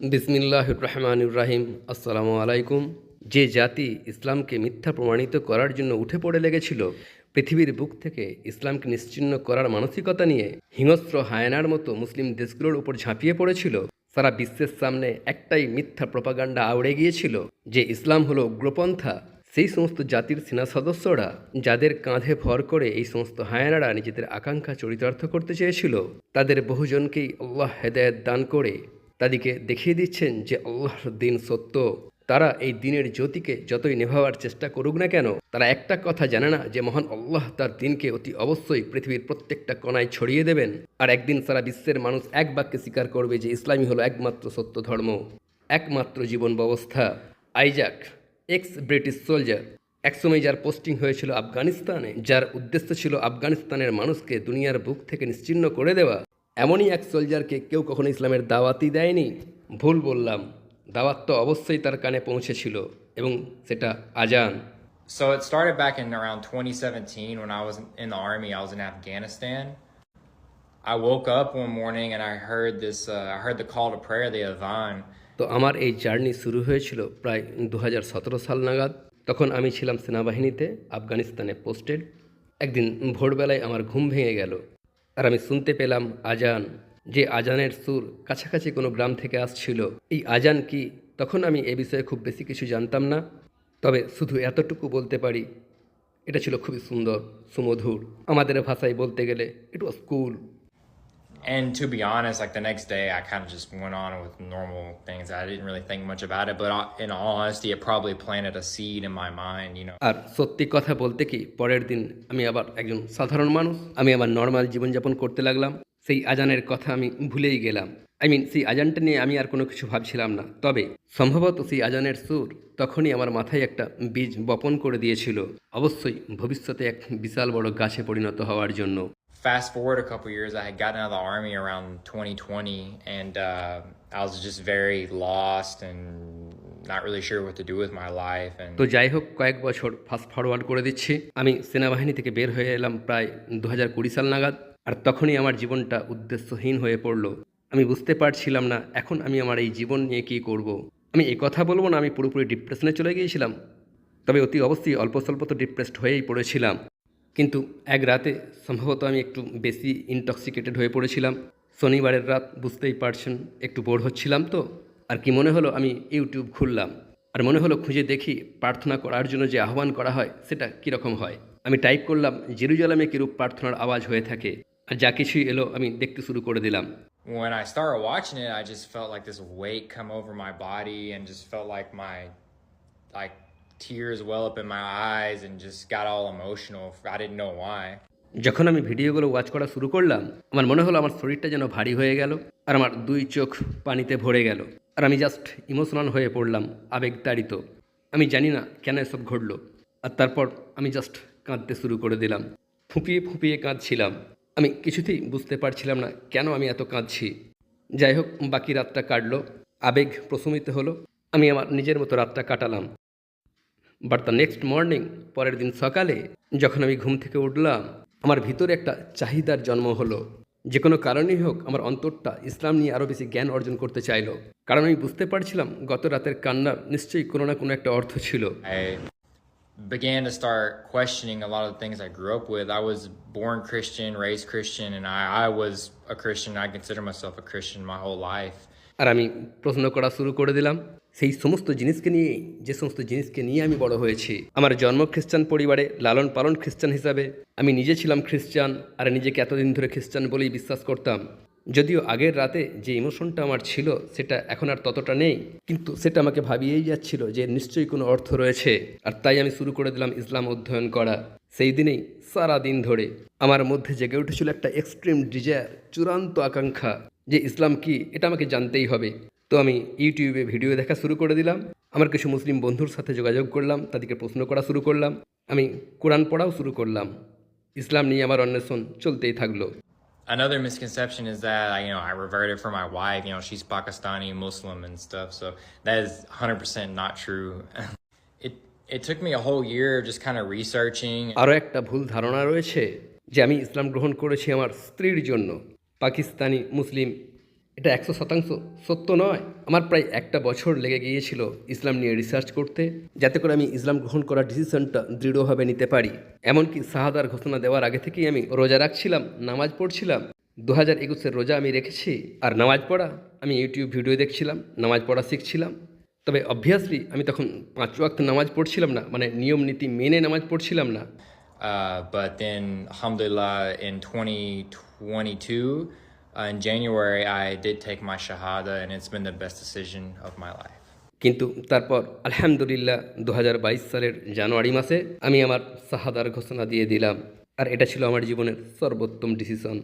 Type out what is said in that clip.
বিসমিল্লাহ রহমান রাহিম আসসালামু আলাইকুম যে জাতি ইসলামকে মিথ্যা প্রমাণিত করার জন্য উঠে পড়ে লেগেছিল, পৃথিবীর বুক থেকে ইসলামকে নিশ্চিহ্ন করার মানসিকতা নিয়ে হিংস্র হায়নার মতো মুসলিম দেশগুলোর উপর ঝাঁপিয়ে পড়েছিল। সারা বিশ্বের সামনে একটাই মিথ্যা প্রপাগান্ডা আউড়ে গিয়েছিল যে ইসলাম হলো উগ্রপন্থা। সেই সমস্ত জাতির সেনা সদস্যরা, যাদের কাঁধে ভর করে এই সমস্ত হায়নারা নিজেদের আকাঙ্ক্ষা চরিতার্থ করতে চেয়েছিল, তাদের বহুজনকেই আল্লাহ হেদায়ত দান করে তাদেরকে দেখিয়ে দিচ্ছেন যে আল্লাহর দিন সত্য। তারা এই দিনের জ্যোতিকে যতই নেভাবার চেষ্টা করুক না কেন, তারা একটা কথা জানে না যে মহান আল্লাহ তার দিনকে অতি অবশ্যই পৃথিবীর প্রত্যেকটা কণায় ছড়িয়ে দেবেন। আর একদিন সারা বিশ্বের মানুষ এক বাক্যে স্বীকার করবে যে ইসলামই হলো একমাত্র সত্য ধর্ম, একমাত্র জীবন ব্যবস্থা। আইজাক, এক্স ব্রিটিশ সোলজার, একসময় যার পোস্টিং হয়েছিল আফগানিস্তানে, যার উদ্দেশ্য ছিল আফগানিস্তানের মানুষকে দুনিয়ার বুক থেকে নিশ্চিহ্ন করে দেওয়া। এমনই এক সোলজারকে কেউ কখনো ইসলামের দাওয়াতই দেয়নি ভুল বললাম দাওয়াত তো অবশ্যই তার কানে পৌঁছেছিল এবং সেটা আজান So it started back in around 2017 when I was in the army. I was in Afghanistan. I woke up one morning and I heard this. Uh, I heard the call to prayer, the adhan. তো আমার এই journey শুরু হয়েছিল প্রায় দু হাজার সতেরো সাল নাগাদ তখন আমি ছিলাম সেনাবাহিনীতে আফগানিস্তানে পোস্টেড একদিন ভোরবেলায় আমার ঘুম ভেঙে গেল আর আমি শুনতে পেলাম আজান, যে আজানের সুর কাছাকাছি কোনো গ্রাম থেকে আসছিল। এই আজান কি তখন আমি এ বিষয়ে খুব বেশি কিছু জানতাম না। তবে শুধু এতটুকু বলতে পারি, এটা ছিল খুবই সুন্দর, সুমধুর। আমাদের ভাষায় বলতে গেলে ইট ওয়াজ কুল And to be honest, like the next day, I kind of just went on with normal things. I didn't really think much about it, but in all honesty, it probably planted a seed in my mind. You know, আর সত্যি কথা বলতে কি পরের দিন আমি আবার একজন সাধারণ মানুষ আমি আমার নর্মাল জীবনযাপন করতে লাগলাম সেই আজানের কথা আমি ভুলেই গেলাম আই মিন সেই আজানটা নিয়ে আমি আর কোনো কিছু ভাবছিলাম না তবে সম্ভবত সেই আজানের সুর তখনই আমার মাথায় একটা বীজ বপন করে দিয়েছিল অবশ্যই ভবিষ্যতে এক বিশাল বড় গাছে পরিণত হওয়ার জন্য fast forward a couple years, I had gotten out of the army around 2020, and uh, I was just very lost and not really sure what to do with my life. And তো যাই হোক কয়েক বছর fast forward করে দিচ্ছি আমি সেনাবাহিনী থেকে বের হয়ে এলাম প্রায় দু হাজার কুড়ি সাল নাগাদ আর তখনই আমার জীবনটা উদ্দেশ্যহীন হয়ে পড়ল আমি বুঝতে পারছিলাম না এখন আমি আমার এই জীবন নিয়ে কী করব। আমি এই কথা বলব না আমি পুরোপুরি ডিপ্রেশনে চলে গিয়েছিলাম তবে অতি অবশ্যই অল্প স্বল্প তো ডিপ্রেসড হয়েই পড়েছিলাম কিন্তু এক রাতে সম্ভবত আমি একটু বেশি ইনটক্সিকেটেড হয়ে পড়েছিলাম। শনিবারের রাত বুঝতেই পারছেন একটু বোর হচ্ছিলাম তো। আর কি মনে হলো আমি ইউটিউব খুললাম। আর মনে হলো খুঁজে দেখি প্রার্থনা করার জন্য যে আহ্বান করা হয় সেটা কীরকম হয়। আমি টাইপ করলাম জেরুজালামে কিরূপ প্রার্থনার আওয়াজ হয়ে থাকে? আর যা কিছুই এলো আমি দেখতে শুরু করে দিলাম। When I started watching it, I just felt like this weight come over my body and just felt like my like tears well up in my eyes and just got all emotional. I didn't know why. যখন আমি ভিডিওগুলো watch করা শুরু করলাম, আমার মনে হলো আমার শরীরটা যেন ভারী হয়ে গেল আর আমার দুই চোখ পানিতে ভরে গেল। আর আমি জাস্ট ইমোশনাল হয়ে পড়লাম আবেগ আবেগতাড়িত। আমি জানি না কেন এসব ঘটলো। আর তারপর আমি জাস্ট কাঁদতে শুরু করে দিলাম। ফুপিয়ে ফুপিয়ে কাঁদছিলাম। আমি কিছুতেই বুঝতে পারছিলাম না কেন আমি এত কাঁদছি। যাই হোক, বাকি রাতটা কাটলো। আবেগ প্রশমিত হলো। আমি আমার নিজের মতো রাতটা কাটালাম। বাট দ্য নেক্সট মর্নিং পরের দিন সকালে যখন আমি ঘুম থেকে উঠলাম আমার ভিতরে একটা চাহিদার জন্ম হলো যে কোনো কারণেই হোক আমার অন্তরটা ইসলাম নিয়ে আরও বেশি জ্ঞান অর্জন করতে চাইলো কারণ আমি বুঝতে পারছিলাম গত রাতের কান্নার নিশ্চয়ই কোনো না কোনো একটা অর্থ ছিল began to start questioning a lot of the things I grew up with. I was born Christian, raised Christian, and I, I was a Christian. I consider myself a Christian my whole life. আর আমি প্রশ্ন করা শুরু করে দিলাম। সেই সমস্ত জিনিসকে নিয়ে, যে সমস্ত জিনিসকে নিয়ে আমি বড় হয়েছি। আমার জন্ম খ্রিস্টান পরিবারে, লালন পালন খ্রিস্টান হিসাবে। আমি নিজে ছিলাম খ্রিস্টান, আর নিজেকে এতদিন ধরে খ্রিস্টান বলেই বিশ্বাস করতাম। যদিও আগের রাতে যে ইমোশনটা আমার ছিল, সেটা এখন আর ততটা নেই। কিন্তু সেটা আমাকে ভাবিয়েই যাচ্ছিল যে নিশ্চয়ই কোনো অর্থ রয়েছে। আর তাই আমি শুরু করে দিলাম ইসলাম অধ্যয়ন করা। সেই দিনেই সারা দিন ধরে, আমার মধ্যে জেগে উঠেছিল একটা এক্সট্রিম ডিজায়ার চূড়ান্ত আকাঙ্ক্ষা। যে ইসলাম কি এটা আমাকে জানতেই হবে তো আমি ইউটিউবে ভিডিও দেখা শুরু করে দিলাম আমার কিছু মুসলিম বন্ধুর সাথে যোগাযোগ করলাম তাদেরকে প্রশ্ন করা শুরু করলাম আমি কোরআন পড়াও শুরু করলাম ইসলাম নিয়ে আমার অন্বেষণ চলতেই থাকল Another misconception is that you know I reverted from my wife. You know she's Pakistani Muslim and stuff. So that is 100% not true. it it took me a whole year just kind of researching. আরও একটা ভুল ধারণা রয়েছে যে আমি ইসলাম গ্রহণ করেছি আমার স্ত্রীর জন্য পাকিস্তানি মুসলিম। এটা একশো শতাংশ সত্য নয়। আমার প্রায় একটা বছর লেগে গিয়েছিল ইসলাম নিয়ে রিসার্চ করতে যাতে করে আমি ইসলাম গ্রহণ করার ডিসিশনটা দৃঢ়ভাবে নিতে পারি। এমনকি শাহাদার ঘোষণা দেওয়ার আগে থেকেই আমি রোজা রাখছিলাম নামাজ পড়ছিলাম। দু হাজার একুশের রোজা আমি রেখেছি আর নামাজ পড়া আমি ইউটিউব ভিডিও দেখছিলাম নামাজ পড়া শিখছিলাম। তবে অবভিয়াসলি আমি তখন পাঁচ ওয়াক্ত নামাজ পড়ছিলাম না মানে নিয়ম নীতি মেনে নামাজ পড়ছিলাম না। Then, alhamdulillah, in 2022, uh, in January, I did take my Shahada, and it's been the best decision of my life. কিন্তু তারপর আলহামদুলিল্লাহ দু হাজার বাইশ সালের জানুয়ারি মাসে আমি আমার সাহাদার ঘোষণা দিয়ে দিলাম। আর এটা ছিল আমার জীবনের সর্বোত্তম ডিসিশন